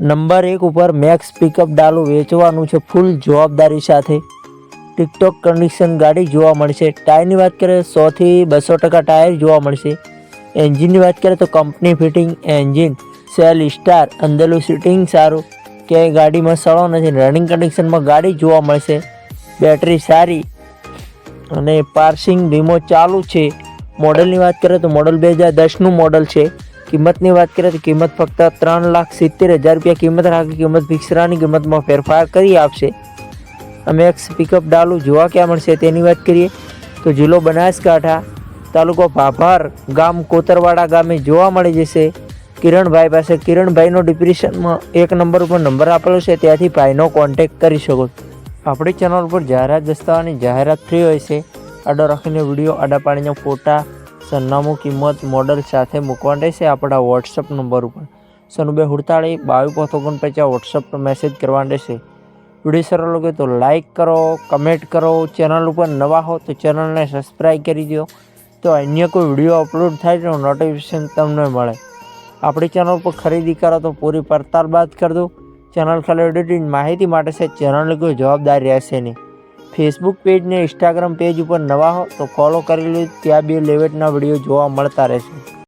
Number એક ઉપર max pickup Dalu વેચવાનું છે ફૂલ જવાબદારી સાથે. ટિકટોક કન્ડિશન ગાડી જોવા મળશે. ટાયરની વાત કરીએ સોથી બસો ટકા ટાયર જોવા મળશે. એન્જિનની વાત કરીએ તો company fitting engine, self start, અંદરનું સીટિંગ સારું. ક્યાંય ગાડીમાં સળો નથી રનિંગ કન્ડિશનમાં ગાડી જોવા મળશે. બેટરી સારી અને પાર્સિંગ વીમો ચાલુ છે. મોડલની વાત કરીએ તો મોડલ બે હજાર દસનું મોડલ છે. કિંમતની વાત કરીએ તો કિંમત ફક્ત ત્રણ લાખ સિત્તેર હજાર રૂપિયા કિંમત રાખી કિંમત ફિક્સરાની કિંમતમાં ફેરફાર કરી આપશે. અમે એક પિકઅપ ડાલુ, જોવા ક્યાં મળશે તેની વાત કરીએ. તો જિલ્લો બનાસકાંઠા તાલુકો ભાભાર ગામ કોતરવાડા ગામે જોવા મળી જશે. કિરણભાઈ પાસે કિરણભાઈનો ડિપ્રેશનમાં એક નંબર ઉપર નંબર આપેલો છે, ત્યાંથી ભાઈનો કોન્ટેક કરી શકો આપણી ચેનલ ઉપર જાહેરાત દસ્તાવાની જાહેરાત ફ્રી હોય છે. આડો રાખીને વીડિયો આડા પાણીના ફોટા સરનામું કિંમત મોડલ સાથે મૂકવાનું રહેશે આપણા વોટ્સઅપ નંબર ઉપર. સનુબે હુડતાળી, બાવીસ પોત ઓગણપચાસ વોટ્સઅપ મેસેજ કરવાનો રહેશે વીડિયો સરળ લાગે તો લાઈક કરો કમેન્ટ કરો ચેનલ ઉપર નવા હો તો ચેનલને સબસ્ક્રાઈબ કરી દો તો અન્ય કોઈ વીડિયો અપલોડ થાય તો નોટિફિકેશન તમને મળે. આપણી ચેનલ પર ખરીદી કરો તો પૂરી પડતાલ બાદ કરી દો. ચેનલ ખાલી એડિટિંગ માહિતી માટે છે ચેનલની કોઈ જવાબદારી રહેશે નહીં. ફેસબુક પેજ ને ઇન્સ્ટાગ્રામ પેજ ઉપર નવા હો તો ફોલો કરી લો. ત્યાં બે લેવેટના વીડિયો જોવા મળતા રહેશે.